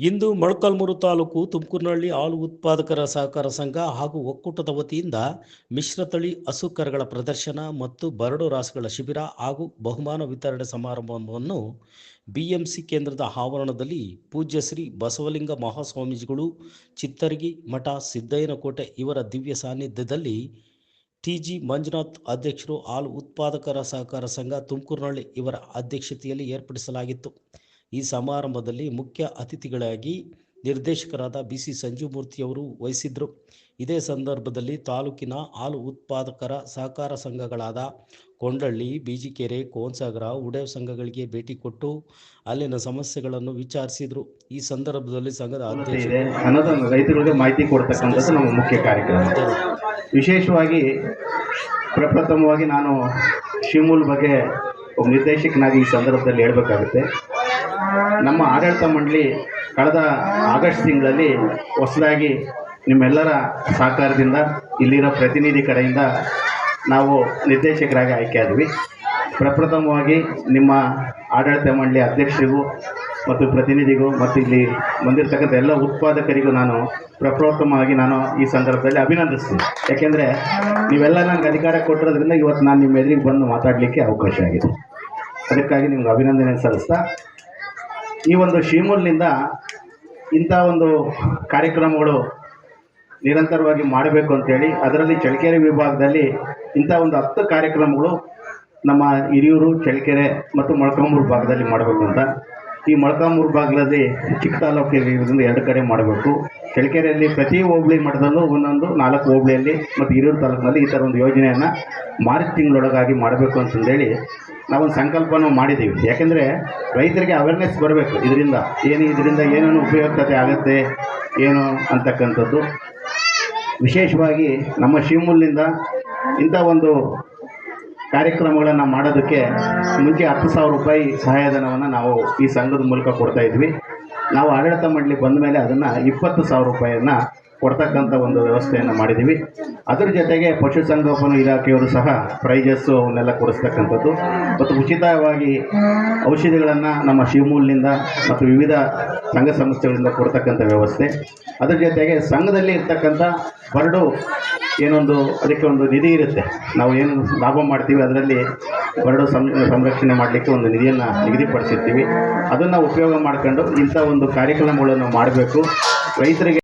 ಇಂದು ಮೊಳಕಾಲ್ಮೂರು ತಾಲೂಕು ತುಮಕೂರಿನಹಳ್ಳಿ ಹಾಲು ಉತ್ಪಾದಕರ ಸಹಕಾರ ಸಂಘ ಹಾಗೂ ಒಕ್ಕೂಟದ ವತಿಯಿಂದ ಮಿಶ್ರತಳಿ ಹಸು ಕರಗಳ ಪ್ರದರ್ಶನ ಮತ್ತು ಬರಡು ರಾಸುಗಳ ಶಿಬಿರ ಹಾಗೂ ಬಹುಮಾನ ವಿತರಣೆ ಸಮಾರಂಭವನ್ನು ಬಿಎಂಸಿ ಕೇಂದ್ರದ ಆವರಣದಲ್ಲಿ ಪೂಜ್ಯ ಶ್ರೀ ಬಸವಲಿಂಗ ಮಹಾಸ್ವಾಮೀಜಿಗಳು, ಚಿತ್ತರಗಿ ಮಠ, ಸಿದ್ದಯ್ಯನಕೋಟೆ ಇವರ ದಿವ್ಯ ಸಾನ್ನಿಧ್ಯದಲ್ಲಿ ಟಿಜಿ ಮಂಜುನಾಥ್ ಅಧ್ಯಕ್ಷರು ಹಾಲು ಉತ್ಪಾದಕರ ಸಹಕಾರ ಸಂಘ ತುಮಕೂರಿನಹಳ್ಳಿ ಇವರ ಅಧ್ಯಕ್ಷತೆಯಲ್ಲಿ ಏರ್ಪಡಿಸಲಾಗಿತ್ತು. ಈ ಸಮಾರಂಭದಲ್ಲಿ ಮುಖ್ಯ ಅತಿಥಿಗಳಾಗಿ ನಿರ್ದೇಶಕರಾದ ಬಿ ಸಿ ಸಂಜುಮೂರ್ತಿಯವರು ವಹಿಸಿದ್ರು. ಇದೇ ಸಂದರ್ಭದಲ್ಲಿ ತಾಲೂಕಿನ ಹಾಲು ಉತ್ಪಾದಕರ ಸಹಕಾರ ಸಂಘಗಳಾದ ಕೊಂಡಳ್ಳಿ, ಬಿಜಿಕೆರೆ, ಕೋನ್ಸಾಗರ, ಉಡೇವ್ ಸಂಘಗಳಿಗೆ ಭೇಟಿ ಕೊಟ್ಟು ಅಲ್ಲಿನ ಸಮಸ್ಯೆಗಳನ್ನು ವಿಚಾರಿಸಿದ್ರು. ಈ ಸಂದರ್ಭದಲ್ಲಿ ಸಂಘದ ಅಧ್ಯಕ್ಷರು ರೈತರಿಗೆ ಮಾಹಿತಿ ಕೊಡ್ತಕ್ಕಂಥದ್ದು ನಮ್ಮ ಮುಖ್ಯ ಕಾರ್ಯಕ್ರಮ. ವಿಶೇಷವಾಗಿ ಪ್ರಪ್ರಥಮವಾಗಿ ನಾನು ಶಿವಮೂಲ್ ಬಗ್ಗೆ ನಿರ್ದೇಶಕನಾಗಿ ಈ ಸಂದರ್ಭದಲ್ಲಿ ಹೇಳಬೇಕಾಗುತ್ತೆ. ನಮ್ಮ ಆಡಳಿತ ಮಂಡಳಿ ಕಳೆದ ಆಗಸ್ಟ್ ತಿಂಗಳಲ್ಲಿ ಹೊಸದಾಗಿ ನಿಮ್ಮೆಲ್ಲರ ಸಹಕಾರದಿಂದ ಇಲ್ಲಿರೋ ಪ್ರತಿನಿಧಿ ಕಡೆಯಿಂದ ನಾವು ನಿರ್ದೇಶಕರಾಗಿ ಆಯ್ಕೆ ಆದ್ವಿ. ಪ್ರಪ್ರಥಮವಾಗಿ ನಿಮ್ಮ ಆಡಳಿತ ಮಂಡಳಿ ಅಧ್ಯಕ್ಷರಿಗೂ ಮತ್ತು ಪ್ರತಿನಿಧಿಗೂ ಮತ್ತು ಇಲ್ಲಿ ಬಂದಿರತಕ್ಕಂಥ ಎಲ್ಲ ಉತ್ಪಾದಕರಿಗೂ ನಾನು ಪ್ರಪ್ರಥಮವಾಗಿ ನಾನು ಈ ಸಂದರ್ಭದಲ್ಲಿ ಅಭಿನಂದಿಸ್ತೀನಿ. ಯಾಕೆಂದರೆ ನೀವೆಲ್ಲ ನನಗೆ ಅಧಿಕಾರ ಕೊಟ್ಟಿರೋದ್ರಿಂದ ಇವತ್ತು ನಾನು ನಿಮ್ಮ ಎದುರಿಗೆ ಬಂದು ಮಾತಾಡಲಿಕ್ಕೆ ಅವಕಾಶ ಆಗಿದೆ. ಅದಕ್ಕಾಗಿ ನಿಮ್ಗೆ ಅಭಿನಂದನೆ ಸಲ್ಲಿಸ್ತಾ ಈ ಒಂದು ಶಿಮೂಲ್ನಿಂದ ಇಂಥ ಒಂದು ಕಾರ್ಯಕ್ರಮಗಳು ನಿರಂತರವಾಗಿ ಮಾಡಬೇಕು ಅಂತೇಳಿ ಅದರಲ್ಲಿ ಚಳ್ಳಕೆರೆ ವಿಭಾಗದಲ್ಲಿ ಇಂಥ ಒಂದು ಹತ್ತು ಕಾರ್ಯಕ್ರಮಗಳು ನಮ್ಮ ಹಿರಿಯೂರು, ಚಳ್ಳಕೆರೆ ಮತ್ತು ಮೊಳಕಾಮೂರು ಭಾಗದಲ್ಲಿ ಮಾಡಬೇಕು ಅಂತ. ಈ ಮೊಳಕಾಮೂರು ಭಾಗದಲ್ಲಿ ಚಿಕ್ಕ ತಾಲೂಕು ಇರೋದ್ರಿಂದ ಎರಡು ಕಡೆ ಮಾಡಬೇಕು. ಚಳ್ಕೆರೆಯಲ್ಲಿ ಪ್ರತಿ ಹೋಬಳಿ ಮಟ್ಟದಲ್ಲೂ ಒಂದೊಂದು ನಾಲ್ಕು ಹೋಬಳಿಯಲ್ಲಿ ಮತ್ತು ಹಿರಿಯೂರು ತಾಲೂಕಿನಲ್ಲಿ ಈ ಥರ ಒಂದು ಯೋಜನೆಯನ್ನು ಮಾರ್ಚ್ ತಿಂಗಳೊಳಗಾಗಿ ಮಾಡಬೇಕು ಅಂತಂದೇಳಿ ನಾವೊಂದು ಸಂಕಲ್ಪನೂ ಮಾಡಿದ್ದೀವಿ. ಯಾಕೆಂದರೆ ರೈತರಿಗೆ ಅವೇರ್ನೆಸ್ ಬರಬೇಕು. ಇದರಿಂದ ಏನು ಇದರಿಂದ ಏನೇನು ಉಪಯುಕ್ತತೆ ಆಗುತ್ತೆ, ಏನು ಅಂತಕ್ಕಂಥದ್ದು. ವಿಶೇಷವಾಗಿ ನಮ್ಮ ಶಿವಮೂಲಿನಿಂದ ಇಂಥ ಒಂದು ಕಾರ್ಯಕ್ರಮಗಳನ್ನು ಮಾಡೋದಕ್ಕೆ ಮುಂಚೆ ಹತ್ತು ಸಾವಿರ ರೂಪಾಯಿ ಸಹಾಯಧನವನ್ನು ನಾವು ಈ ಸಂಘದ ಮೂಲಕ ಕೊಡ್ತಾಯಿದ್ವಿ ನಾವು ಆಡಳಿತ ಮಂಡಳಿ ಬಂದ ಮೇಲೆ ಅದನ್ನು ಇಪ್ಪತ್ತು ಸಾವಿರ ರೂಪಾಯಿಯನ್ನು ಕೊಡ್ತಕ್ಕಂಥ ಒಂದು ವ್ಯವಸ್ಥೆಯನ್ನು ಮಾಡಿದ್ದೀವಿ. ಅದರ ಜೊತೆಗೆ ಪಶುಸಂಗೋಪನಾ ಇಲಾಖೆಯವರು ಸಹ ಪ್ರೈಜಸ್ಸು ಅವನ್ನೆಲ್ಲ ಕೊಡಿಸ್ತಕ್ಕಂಥದ್ದು. ಮತ್ತು ಉಚಿತವಾಗಿ ಔಷಧಿಗಳನ್ನು ನಮ್ಮ ಶಿವಮೂಲಿನಿಂದ ಮತ್ತು ವಿವಿಧ ಸಂಘ ಸಂಸ್ಥೆಗಳಿಂದ ಕೊಡ್ತಕ್ಕಂಥ ವ್ಯವಸ್ಥೆ. ಅದರ ಜೊತೆಗೆ ಸಂಘದಲ್ಲಿ ಇರ್ತಕ್ಕಂಥ ಬರಡು ಏನೊಂದು, ಅದಕ್ಕೆ ಒಂದು ನಿಧಿ ಇರುತ್ತೆ. ನಾವು ಏನು ಲಾಭ ಮಾಡ್ತೀವಿ, ಅದರಲ್ಲಿ ಬರಡು ಸಂರಕ್ಷಣೆ ಮಾಡಲಿಕ್ಕೆ ಒಂದು ನಿಧಿಯನ್ನು ನಿಗದಿಪಡಿಸಿರ್ತೀವಿ. ಅದನ್ನು ಉಪಯೋಗ ಮಾಡ್ಕೊಂಡು ಇಂಥ ಒಂದು ಕಾರ್ಯಕ್ರಮಗಳನ್ನು ಮಾಡಬೇಕು. ರೈತರಿಗೆ